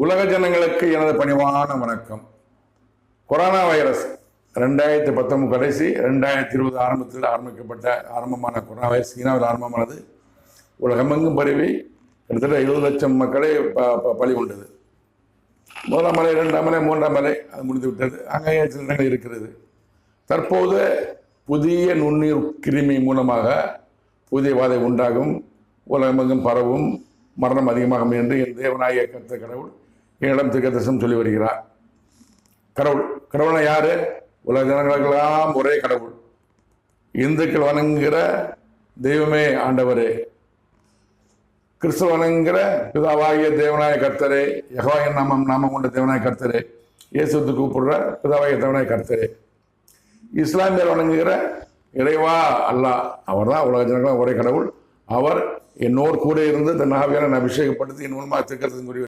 உலக ஜனங்களுக்கு எனது பணிவான வணக்கம். கொரோனா வைரஸ் ரெண்டாயிரத்தி பத்தொன்பது கடைசி ரெண்டாயிரத்தி இருபது ஆரம்பத்தில் ஆரம்பிக்கப்பட்ட ஆரம்பமான கொரோனா வைரஸ் சீனாவில் ஆரம்பமானது. உலகமெங்கும் பரவி கிட்டத்தட்ட எழுபது லட்சம் மக்களை ப ப- பலி கொண்டது. முதலாம் மலை இரண்டாம் மலை மூன்றாம் மலை அது முடிந்து விட்டது அங்கே சில இடங்கள் இருக்கிறது. தற்போது புதிய நுண்ணுயிர் கிருமி மூலமாக புதிய வாதை உண்டாகும். உலகமெங்கும் பரவும். மரணம் அதிகமாகும் என்று என் தேவநாயக கருத்த கடவுள் என்னிடம் திருக்கதர்சனம் சொல்லி வருகிறார். கடவுள் கடவுளை யார்? உலக ஜனங்களுக்கெல்லாம் ஒரே கடவுள். இந்துக்கள் வணங்குகிற தெய்வமே ஆண்டவரே. கிறிஸ்தவனுங்கிற பிதாவாகிய தேவனாய கர்த்தரே. யகவாய நாமம் நாமம் கொண்ட தேவனாய கர்த்தரே. இயேசுத்து கூப்பிடுற பிதாவாகிய தேவனாய கர்த்தரே. இஸ்லாமியர் வணங்குகிற இறைவா அல்லாஹ் அவர்தான் உலக ஜனங்களும் ஒரே கடவுள். அவர் என்னோர் கூட இருந்து தன் ஆவியான அபிஷேகப்படுத்தி என் மூலமாக திருக்கத்தின்